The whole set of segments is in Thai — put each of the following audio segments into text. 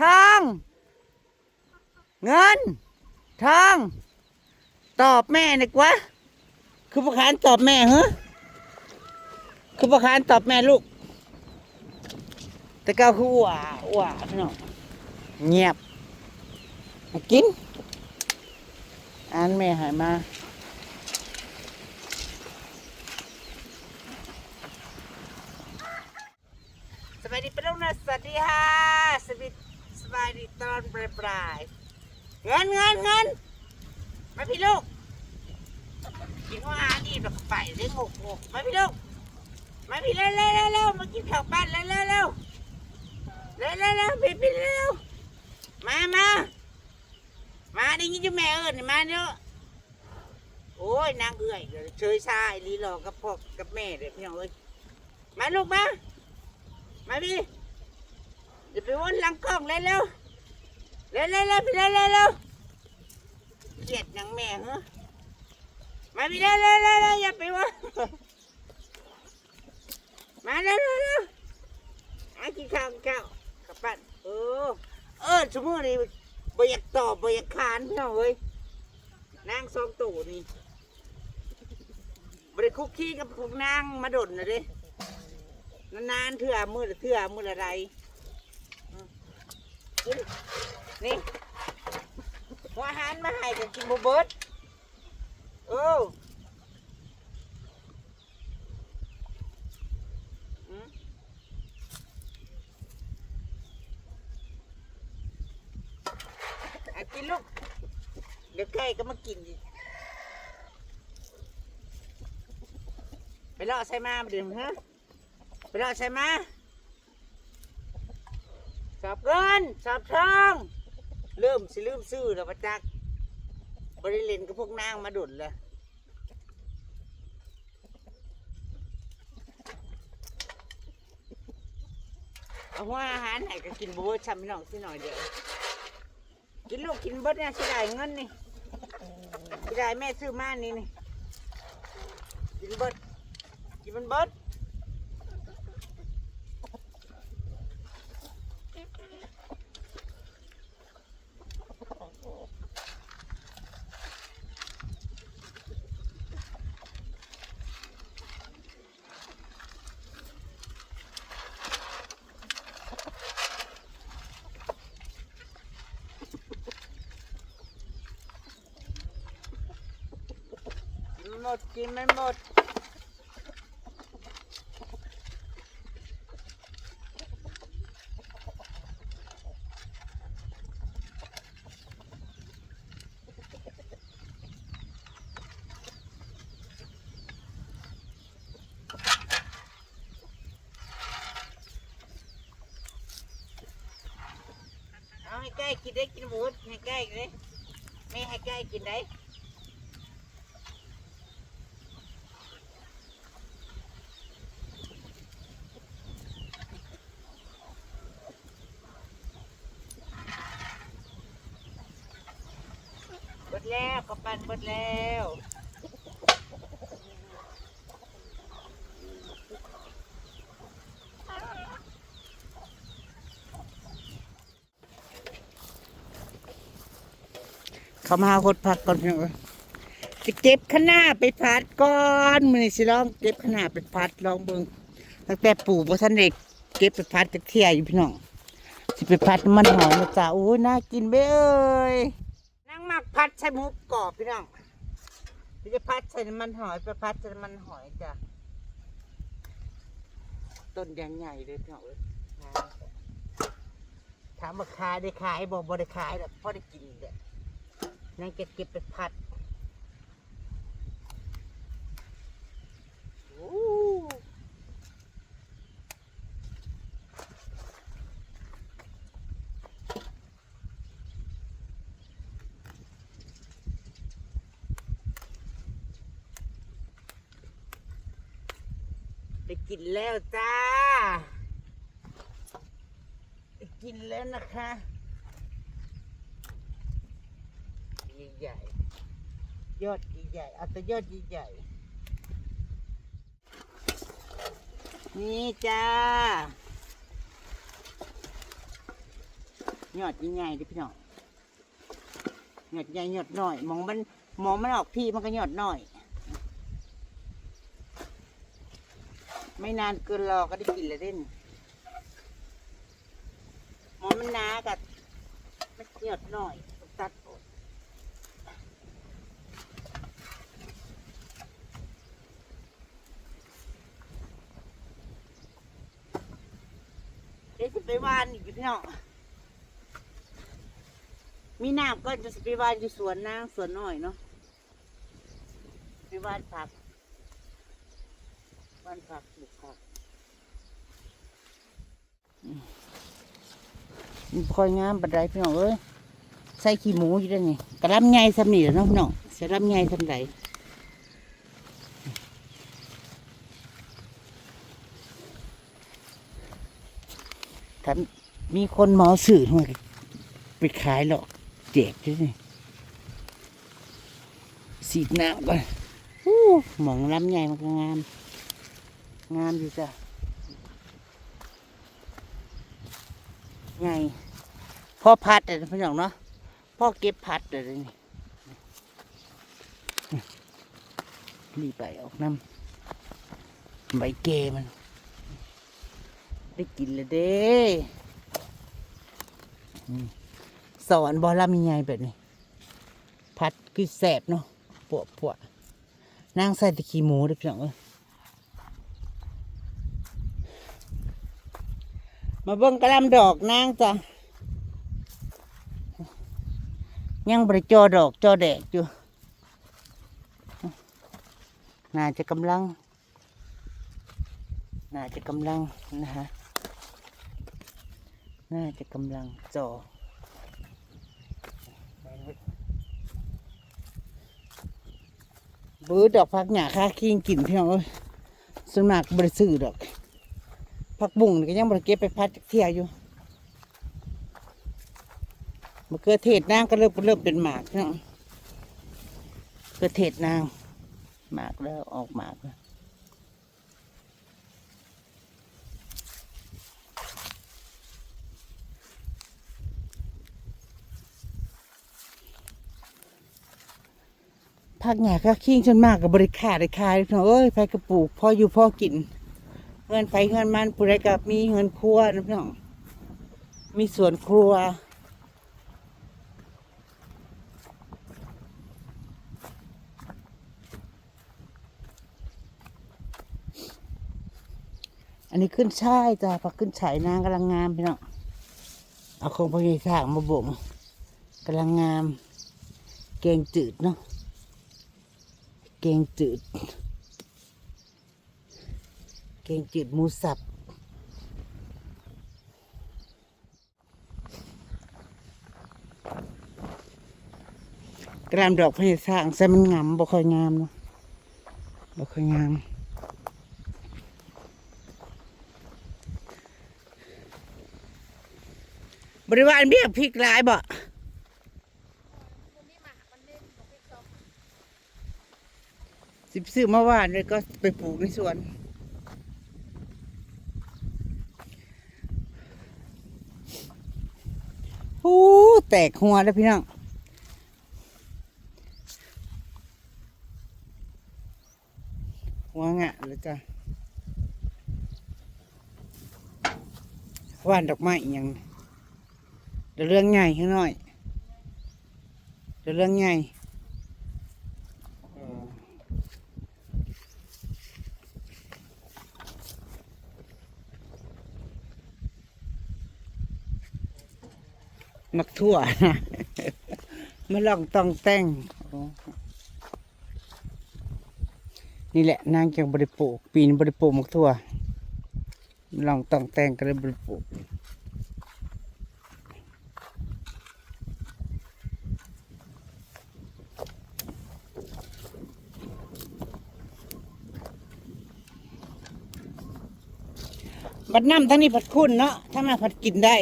ทอง เงิน ทอง ตอบแม่หน่อยกว่าคือประคานตอบแม่เหรอคือประคานตอบแม่ลูก แต่ก็คือหว่าหว่าพี่น้องเงียบมากินอ่านแม่หายมาสวัสดีปรุ่งนะสวัสดีค่ะสวัสดี สวัสดีตอนปลายปลายเงินเงินเงินมาพี่ลูกกินอาวหารอีกแบบไปเรื่องกงกมาพี่ลูกมาพี่เร็วเร็วเร็วมากินข้าวปั้นเร็วเร็วเร็วเร็วเร็วเร็วพี่พี่เร็วมามามาได้ยินจะแม่เอิญมาเนาะโอ้ยนางเอื่อยเชยชายลีหลอกับพ่อกับแม่เด็กพี่น้องเอ้ยมาลูกมามาพี่ เดี๋ยวไปวนหลังกล้องเร็วเร็วเร็วเร็วเร็วพี่เร็วเร็วเร็วเกลียดนางแม่เหรอมาพี่เร็วเร็วเร็วเร็วอย่าไปวนมาเร็วเร็วเร็วมากินข้าวกินข้าวกับบ้นเออเออชั่วโมงนี้บอยากตอบบอยากคานพี่น้องเอ้ยนางสองตู่นี่บริคุกคี้กับพวกนางมาดนนะเด้นานๆเถื่อมือเถื่อมือละไร นี่หัวอาหารมาให้กักินบเบิดโอ้อืมอะกินลูก เดี๋ยวใกล้ก็มากินอีกไปเลาะใส่มาเดี๋ยวฮะไปรอใช่ไหม สอบเงินสอบทองเริ่มสิลืมซื้อแล้วประจักษ์บริเลนกับพวกนางมาดุดเลยเอาหัวอาหารให้ก็กินบัวช้ำน้องสิหน่อยเดียวกินลูกกินเบิดเนี่ยสิได้เงินนี่สิได้แม่ซื้อมานี่นี่กินเบิดกินมันเบิด กินมดกินไม่หมด เอาให้ใกล้กินได้กินหมดให้ใกล้เลยไม่ให้ใกล้กินได้ แล้วกระปันเบิดแล้วเขามาหาคนพักก่อนพี่น้องเอ้ยจะเก็บขนาไปพัดก่อนมือสิลองเก็บขนาไปพัดลองเบิ่งตั้งแต่ปู่พ่ท่านเด็กเก็บไปพัดจะเที่ยอยู่พี่น้องสิไปพัดมันหอมนะจ๊ะโอ้ยน่ากินเบ้เอ้ย พัดใช้หมูกรอบพี่น้องพี่จะพัดใส่น้ำมันหอยไปพัดใส่น้ำมันหอยจ้ะต้นยางใหญ่เลยพี่น้องเอ้ยถามว่าขายได้ขายบอกบ่ได้ขายหรอกพอได้กินเด้อนั่งเก็บเก็บไปพัดโอ้ได้กิน แล้วจ้า กินแล้วนะคะใหญ่ๆยอดใหญ่ๆเอาแต่ยอดใหญ่ๆนี่จ้ายอดใหญ่ๆดิพี่น้องยอดใหญ่ยอดน้อยมองมันมองมันออกที่มันก็ยอดน้อย ไม่นานเกินรอก็ได้กินแล้วเด่นมองมันหนากับมันยอดน้อย ตัดเดี๋ยวจะไปวานอีกพี่น้องมีน้ำก็จะไปวานอยู่สวนนางสวนหน้อยเนาะไปวานผัก วานผักปลูกผักคอยงามบันไดพี่น้องเอ้ยใส่ขี้หมูอยู่ด้วยนี่กระลำใหญ่สำนีแล้วเนาะพี่น้องใส่ลำใหญ่สำไดถ้ามีคนเหมาสื่อมาไปขายหรอกแจกด้วยนี่สีดน้ำก่อนมองลำใหญ่มันก็งาม งามอยู่จ้ะใหญ่พ่อพัดแต่พี่น้องเนาะพ่อเก็บพัดเลยนี่รีบไปออกน้ำใบเกมัน ได้กินเลยเด้สอนบอลามีไงแบบนี้ พัดคือแสบเนาะปวดปวดนางใส่ตะขี้หมูเด้อพี่น้องเอ้ย มาเบิ่งกระลำดอกนางจ้ะยังบริจอดอกจอแดกอยู่น่าจะกำลัง น่าจะกำลังนะฮะน่าจะกำลังจอบือดอกพักหยาค่าคิงกินพี่น้องเอ้ยสมากบริซื้อดอก ผักบุ้งนี่ก็ยังบริเก็บไปพัดจักเที่ยอยู่มะเขือเทศนางก็เริ่มเริ่มเป็นหมากพี่น้องมะเขือเทศนางหมากแล้วออกหมากแล้วผักหยาค่าคิงส่วนมากกับบริขาได้ขายพี่น้องเอ้ยไปกระปลูกพ่ออยู่พ่อกิน เงินไฟเงินมันผู้ใดกับมีเงินครัวนะพี่น้องมีสวนครัว อันนี้ขึ้นช่ายจ้ะผักขึ้นฉายนางกำลังงามพี่น้องเอาของพระเยสร้างมาบ่มกำลังงาม แกงจืดเนาะแกงจืด แกงจืดหมูสับ กรามดอกพะเยสร้างใส่มันงามบ่ค่อยงามเนาะบ่ค่อยงามบริวารเบี้ยพริกหลายบ่สิบซื้อมาหวานเลยก็ไปปลูกในสวน โอ้ แตกหัวแล้วพี่น้องหัวงะเลยจ้ะว่านดอกไม้อหยังเรื่องใหญ่ขึ้นหน่อยเดี๋ยวเรื่องใหญ่ มักทั่วนะม่ลองต้องแต่งนี่แหละนางจังบริปลูปีนบริปลูมักทั่วลองต้องแต่งก็เลยบริปลูบัดน้ำทั้งนี้ผัดคุณเนาะถ้ามาผัดกินได้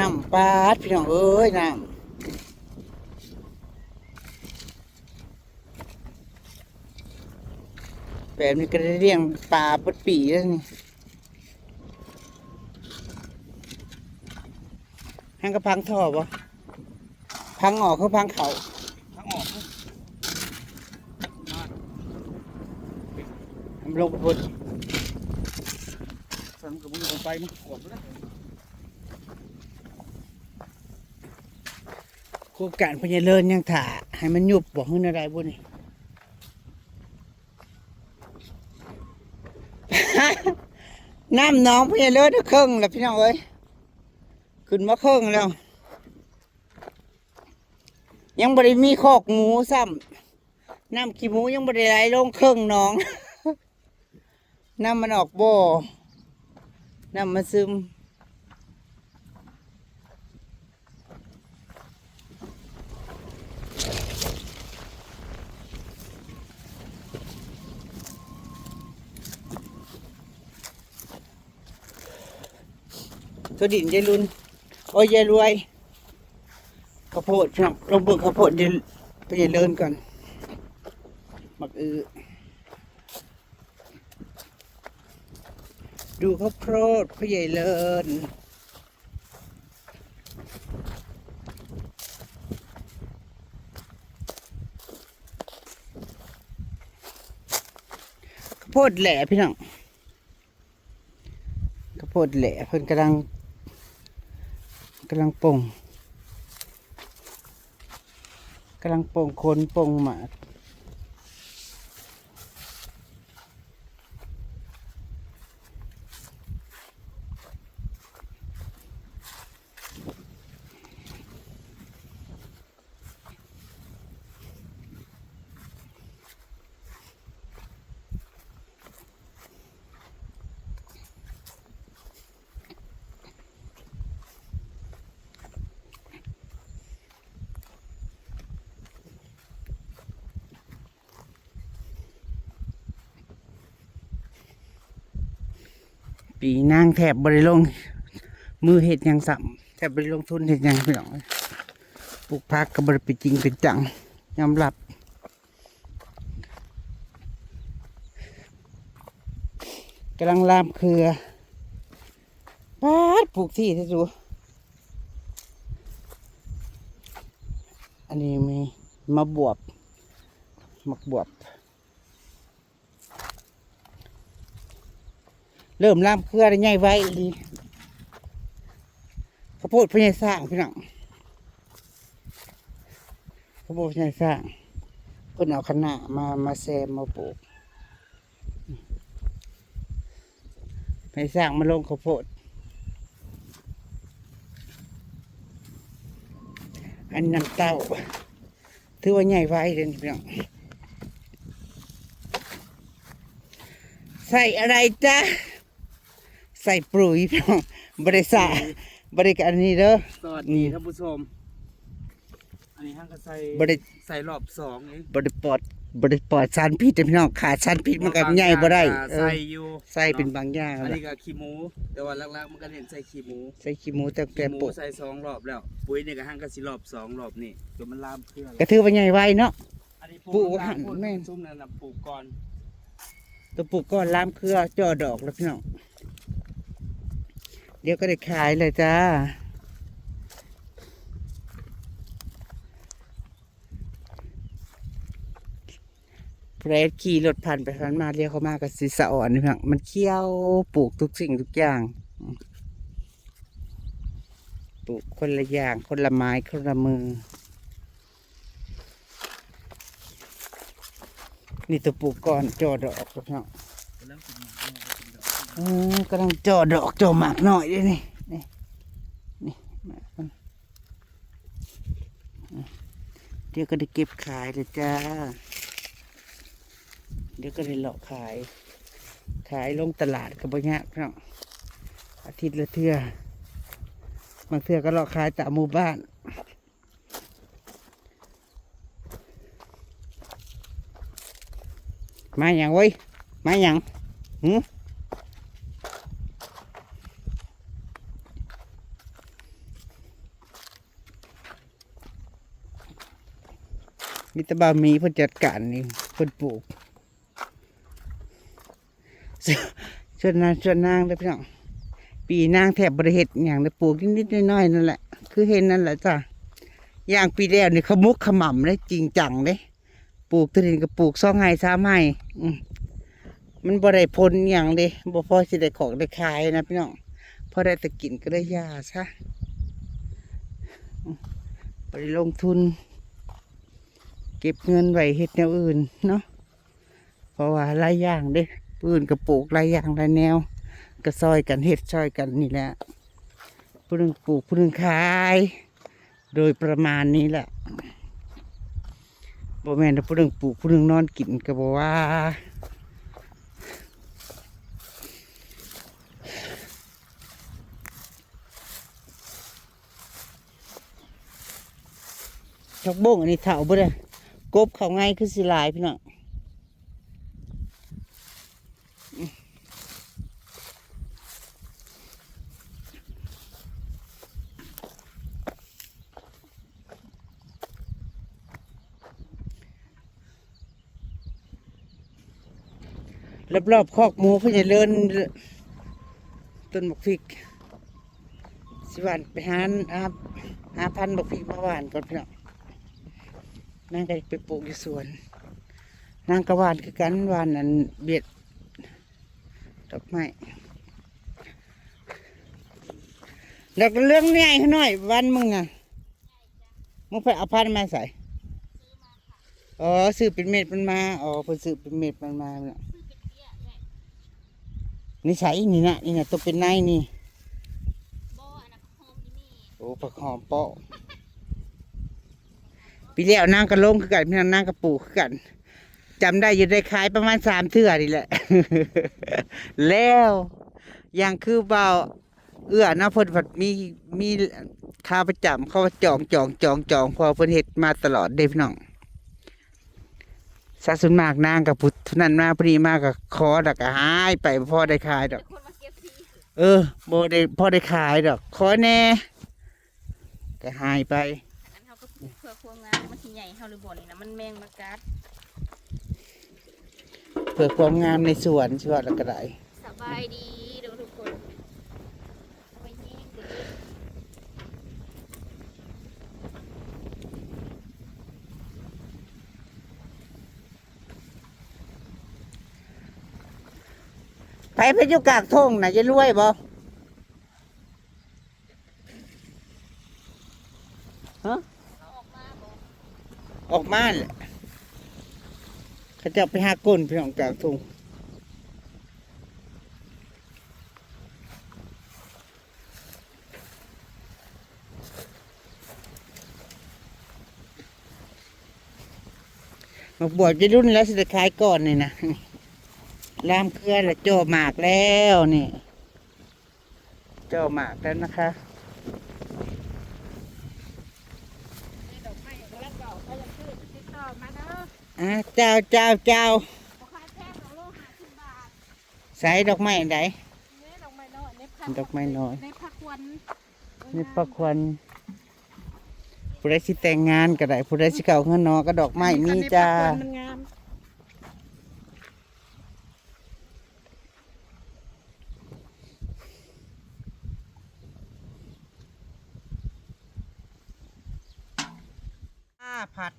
น้ำปาดพี่น้องเอ้ยน้ำแบบนี้ก็ได้เลี้ยงปลาปดปีแล้วนี่ห้งก็พังท่อบ่พังออกคือพังเขาทั้งออกนะมาลงไปพุ่นสันกับมึงคนไปมึงขวบแล้ว ครงการพญาเลินยังถ่าให้มันยุบบอกขึ้นอะไรบุนี่น้ำน้องพญาเลินครึ่องแล้วพี่น้องเอ้ยขึ้นมาเครึ่องแล้ว ยังบริมีคอกหมูซ้ำน้ำขี้หมูยังบริไหลลงเครึ่องน้องน้ำมันออกบ่อน้ำมันซึม ตัวดินยายรุนโอ้ยยายรวยข้าวโพดพี่น้องลงเบิกข้าวโพดเยไปยายเลินก่อนมักอือดูข้าวโพดพ่อใหญ่เลินข้าวโพดแหล่พี่น้องข้าวโพดแหละเพิ่นกำลัง กำลังป่งกำลังป่งคนป่งหมาก ปีนางแถบบริลง มือเห็ดยังสัมแถบบริลงทุนเห็ดยังพี่น้องปลูกพักกับบริป็นจริงเป็นจังยอมรับกำลังลามเครือปาดปลูกที่ที่ดูอันนี้มีมะบวบมักบวบ เริ่มล่ามเครือได้ใหญ่ไว้ดีข้าวโพดพญายสร้างพี่น้องข้าวโพดพญายสร้างเพิ่นเอาขนามามาแซมมาปลูกพญายสร้างมาลงข้าวโพดอันน้ำเต้าถือว่าใหญ่ไว้เลยพี่น้องใส่อะไรจ๊ะ ใส่ปุ๋ยพี่น้องบริษัทบริการนี้เด้อ สวัสดีท่านผู้ชม อันนี้ห้างก็ใส่บริใส่รอบสองเองบริปลอดบริปลอดสารพิษเด้อพี่น้องขาดสารพิษมันก็ใหญ่บ่ได้เออใส่อยู่ใส่เป็นบางอย่างอันแหละนี้ก็ขี้หมู แต่ว่าลักๆมันก็เห็นใส่ขี้หมูใส่ขี้หมูแต่แต่ขี้หมูปลูกใส่สองรอบแล้ว ปุ๋ยนี่ก็ห้างก็สิรอบสองรอบนี่จนมันลามเครือก็ถือว่าใหญ่ไว้เนาะ อันนี้ปลูกน้ำหั่นพุ่แม่น ซุ่มนั่นน่ะปลูกก่อนตัวปลูกก็ล้ามเครือจ่อดอกแล้วพี่น้อง เดี๋ยวก็ได้ขายเลยจ้าแพรขี่รถผ่านไปผ่านมาเรียกเขามากกับสีสะอ่อนนี่พี่น้องมันเคี้ยวปลูกทุกสิ่งทุกอย่าง ปลูกคนละอย่างคนละไม้คนละมือ นี่ตัวปลูกก่อนจอดอกครับพี่น้อง อกเออกำลังจอดอกจอหมากหน่อยด้วยนี่นี่นี่มากมันเดี๋ยวก็ได้เก็บขายเลยจ้า เดี๋ยวก็ได้เลาะขาย ขายลงตลาดกับบางอย่างพี่น้องอาทิตย์ละเทื่อบางเทื่อก็เลาะขายตามหมู่บ้านมาอย่างเว้มาอย่างหืม มิตรบามีเพิ่นจัดการนี่เพิ่นปลูกชวนนางชวนนางเลยพี่น้องปีนางแถบบริเฮ็ดอย่างได้ปลูกนิดๆน้อยๆนั่นแหละ คือเห็นนั่นแหละจ้ะอย่างปีแล้วนี่ขมุกขมำเลยจริงจังเลยปลูกตัวนี้ก็ปลูกสองไห้สาไห้มันบ่ได้ผลอย่างเลยบ่พอสิได้ของได้ขายนะพี่น้องพอได้ต่กินก็ได้ยาซะอืมบ่ได้ลงทุน เก็บเงินไว้เฮ็ดแนวอื่นเนาะเพราะว่าหลายอย่างเด้ปืนก็ปลูกหลายอย่างหลายแนวก็ซอยกันเฮ็ดซอยกันนี่แหละผู้นึงปลูกผู้นึงขาย โดยประมาณนี้แหละบ่แม่นว่าผู้นึงปลูกผู้นึงนอนกินก็บ่ว่าชักบ้งอันนี้เถาบ่ได้ กบเขาง่ายคือสิลายพี่น้องรอบๆคอกหมูเพื่อจะเลินต้นบกพริก สิวานไปหาหาหาพันบกพริกมาหวานก่อนพี่น้อง นางก็ไปปลูกอยู่สวน นางกระวานคือกันหวานนั้นเบียดดอกไม้แล้วก็เรื่องใหญ่หน่อยวันมึงอะมึงไปเอาพันธุ์มาใส่อ๋อซื้อเป็นเม็ดมันมาอ๋อเพิ่นซื้อเป็นเม็ดมันมาเนี่ยนี่ใส่นี่นะนี่นะตัวเป็นในนี่บ่อันนั้นหอมที่นี่โอ้ผักหอมเปาะ ปีแล้วนางกระลงคือกันพี่นางนางกระปูคือกันจำได้อยู่ได้ขายประมาณสามเทื่อนี่แหละ แล้วอย่างคือเบาเอื้อนะเพิ่นผัดมีมีค่าประจำเขาจองจองจองจองพอเพิ่นเฮ็ดมาตลอดเด้พี่น้องซาสุนมากนางกับพุทธนั้นมาพอดีมากกับคอดักก็หายไปบ่อได้ขายดอกเป็นคนมาเก็บซีเออบ่ได้พ่อได้ขายดอกขอแน่ก็หายไปอันเขาก็เพื่อความงาน สิใหญ่เฮาหรือบ่นี่นะมันแมงมากัดเพื่อความงามในสวนชวดแล้วก็ได้สบายดีเด้อทุกคนเอาไปแย่งเด้อไปไปอยู่กลางทงน่ะจะรวยบ่ฮะ เอาออกมาบ่ ออกมาแหละเขาจะไปหาก้นพี่น้องกลางทงมาบวชจะรุ่นแล้วสิจะขายก่อนนี่นะลามเกลือและโจหมากแล้วนี่ โจหมากแล้วนะคะ ดอกไม้ก็แล้วก็เอาไปยังซื้อติดต่อมาเด้ ออะเจ้าเจ้าเจ้าบ่ขายแพงเอาโล50บาทใส่ดอกไม้ไหนนี่ดอกไม้น้อยในพักดอกไม้น้อยในพักวันนี่ประควันผู้ใดสิแต่งงานก็ได้ผู้ใดสิเก่าเงินนอก็ดอกไม้มีจ้าในพักวันมันงาม อ้าผัด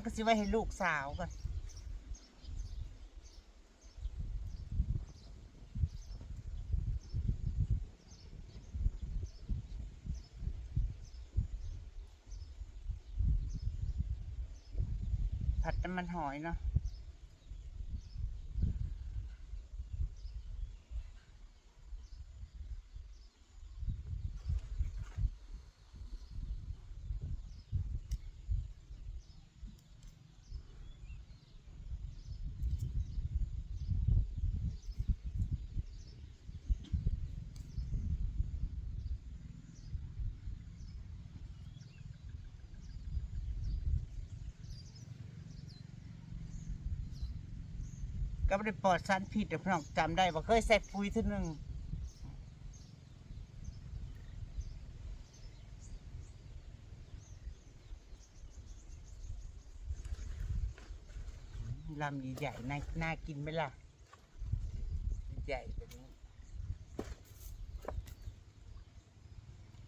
ใบมันก็สิไว้ให้ลูกสาวก่อนผัดน้ำมันหอยเนาะ ก็ไม่ได้ปลอดสารพิษเดี๋ยวพี่น้องจำได้ว่าเคยใส่ปุ๋ยทีหนึ่งลำใหญ่ๆน่าน่ากินไหมล่ะ ใหญ่แบบนี้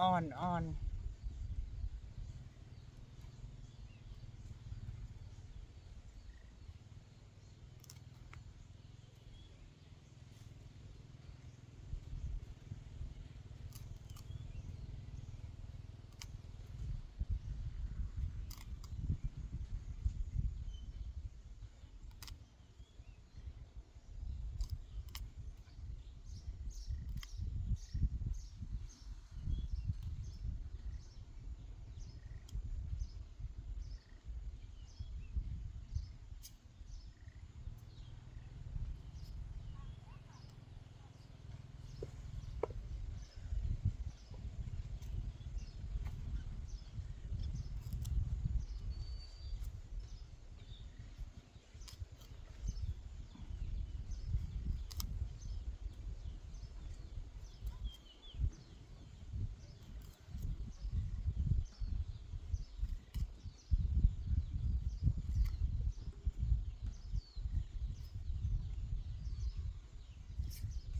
อ่อนอ่อน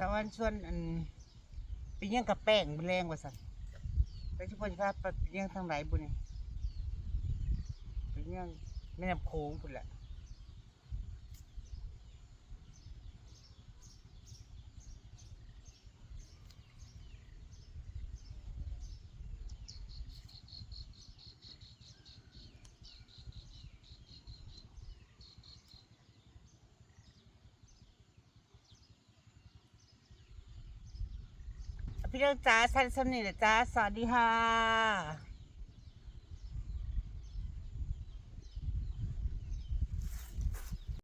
สวรรค์ชวนอันไปเยี่ยงกับแป้งบุแรงว่าสัตว์ไปชุบพาไปเยี่ยงทางไหนบุนี่ไปเยี่ยงแม่น้ำโขงพุ่นแหละ พี่เรื่องจ้าสั้นๆนี่แหละจ้า สวัสดีค่ะ